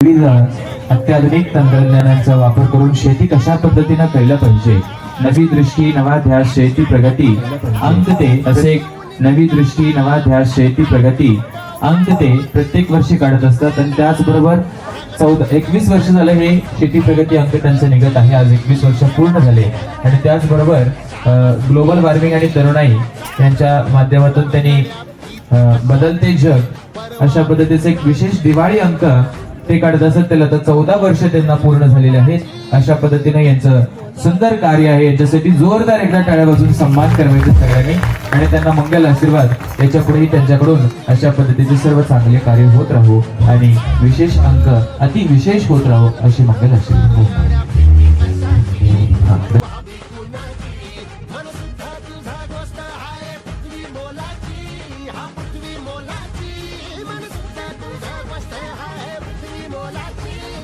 विविध अत्याधुनिक तंत्रज्ञानाचा वापर करून शेती कशा पद्धतीनं केलं पाहिजे? नवी दृष्टी नवा ध्यास शेती प्रगती. अंक ते असे एक नवी दृष्टी नवा ध्यास शेती प्रगती. अंक ते प्रत्येक वर्षी काढत असतात आणि त्याचबरोबर चौदा एकवीस वर्ष झालं हे शेती प्रगती अंक त्यांचं निघत आहे. आज एकवीस वर्ष पूर्ण झाले. आणि त्याचबरोबर ग्लोबल वॉर्मिंग आणि तरुणाई यांच्या माध्यमातून त्यांनी बदलते जग अशा पद्धतीचे एक विशेष दिवाळी अंक ते काढत असत त्याला तर चौदा वर्ष त्यांना पूर्ण झालेले आहेत अशा पद्धतीने यांचं सुंदर कार्य आहे. याच्यासाठी जोरदार एकदा टाळ्यापासून सन्मान करायचे सगळ्यांनी आणि त्यांना मंगल आशीर्वाद. याच्या पुढेही त्यांच्याकडून अशा पद्धतीचे सर्व चांगले कार्य होत राहू आणि विशेष अंक अति विशेष होत राहू अशी मंगल आशीर्वाद.